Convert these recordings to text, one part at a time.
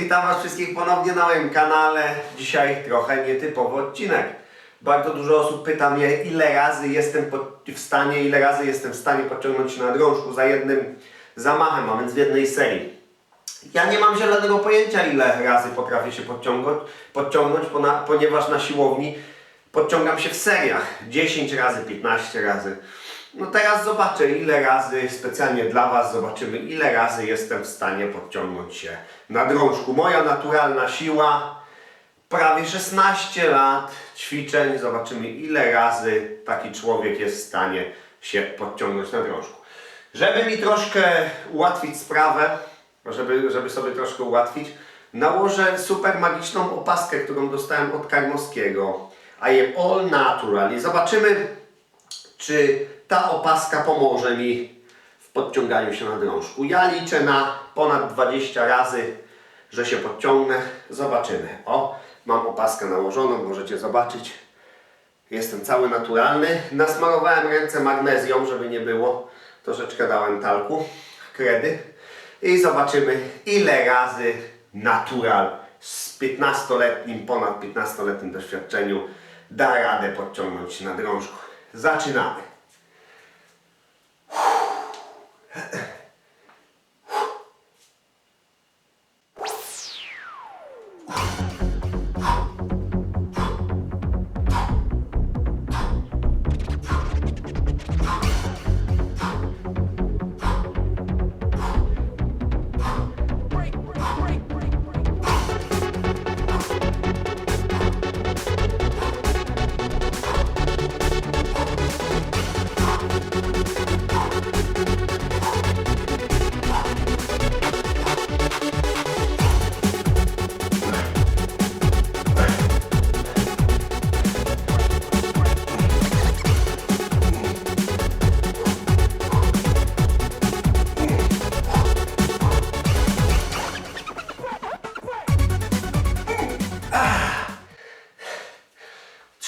Witam Was wszystkich ponownie na moim kanale. Dzisiaj trochę nietypowy odcinek. Bardzo dużo osób pyta mnie, ile razy jestem w stanie, ile razy jestem w stanie podciągnąć się na drążku za jednym zamachem, a więc w jednej serii. Ja nie mam zielonego pojęcia, ile razy potrafię się podciągnąć, podciągnąć ponieważ na siłowni podciągam się w seriach 10 razy, 15 razy. No teraz zobaczę, ile razy specjalnie dla Was zobaczymy, ile razy jestem w stanie podciągnąć się na drążku. Moja naturalna siła prawie 16 lat ćwiczeń. Zobaczymy, ile razy taki człowiek jest w stanie się podciągnąć na drążku. Żeby mi troszkę ułatwić sprawę, żeby, żeby sobie troszkę ułatwić, nałożę super magiczną opaskę, którą dostałem od Karmowskiego. I am all natural. I zobaczymy, czy ta opaska pomoże mi w podciąganiu się na drążku. Ja liczę na ponad 20 razy, że się podciągnę. Zobaczymy. O, mam opaskę nałożoną, możecie zobaczyć. Jestem cały naturalny. Nasmarowałem ręce magnezją, żeby nie było. Troszeczkę dałem talku, kredy. I zobaczymy, ile razy natural z 15-letnim, ponad 15-letnim doświadczeniu da radę podciągnąć się na drążku. Zaczynamy.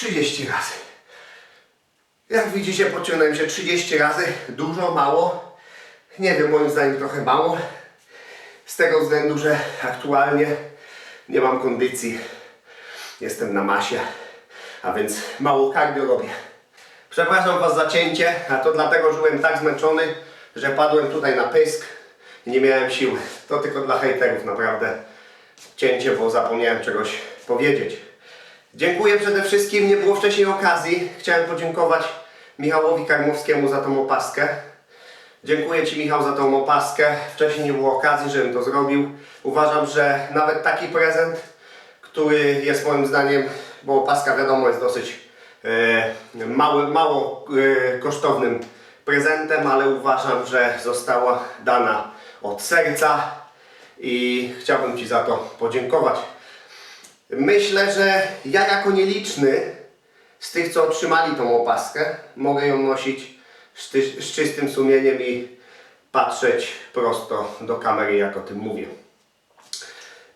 Trzydzieści razy. Jak widzicie, podciągnąłem się 30 razy. Dużo, mało. Nie wiem, moim zdaniem trochę mało. Z tego względu, że aktualnie nie mam kondycji. Jestem na masie, a więc mało cardio robię. Przepraszam Was za cięcie, a to dlatego, że byłem tak zmęczony, że padłem tutaj na pysk i nie miałem siły. To tylko dla hejterów naprawdę cięcie, bo zapomniałem czegoś powiedzieć. Dziękuję przede wszystkim, nie było wcześniej okazji. Chciałem podziękować Michałowi Karmowskiemu za tą opaskę. Dziękuję Ci Michał za tą opaskę. Wcześniej nie było okazji, żebym to zrobił. Uważam, że nawet taki prezent, który jest moim zdaniem, bo opaska wiadomo jest dosyć e, mały, mało e, kosztownym prezentem, ale uważam, że została dana od serca i chciałbym Ci za to podziękować. Myślę, że ja jako nieliczny z tych, co otrzymali tą opaskę, mogę ją nosić z, ty- z czystym sumieniem i patrzeć prosto do kamery, jak o tym mówię.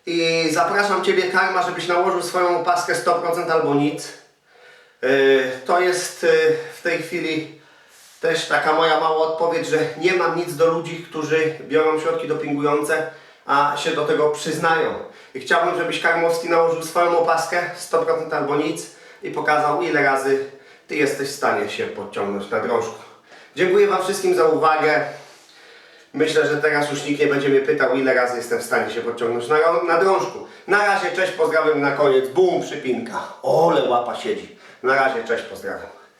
I zapraszam Ciebie, Karma, żebyś nałożył swoją opaskę 100% albo nic. Yy, To jest yy, w tej chwili też taka moja mała odpowiedź, że nie mam nic do ludzi, którzy biorą środki dopingujące, a się do tego przyznają. I chciałbym, żebyś Karmowski nałożył swoją opaskę 100% albo nic i pokazał ile razy Ty jesteś w stanie się podciągnąć na drążku. Dziękuję Wam wszystkim za uwagę. Myślę, że teraz już nikt nie będzie mnie pytał, ile razy jestem w stanie się podciągnąć na, na drążku. Na razie, cześć, pozdrawiam na koniec. Bum, przypinka. Ole, łapa siedzi. Na razie, cześć, pozdrawiam.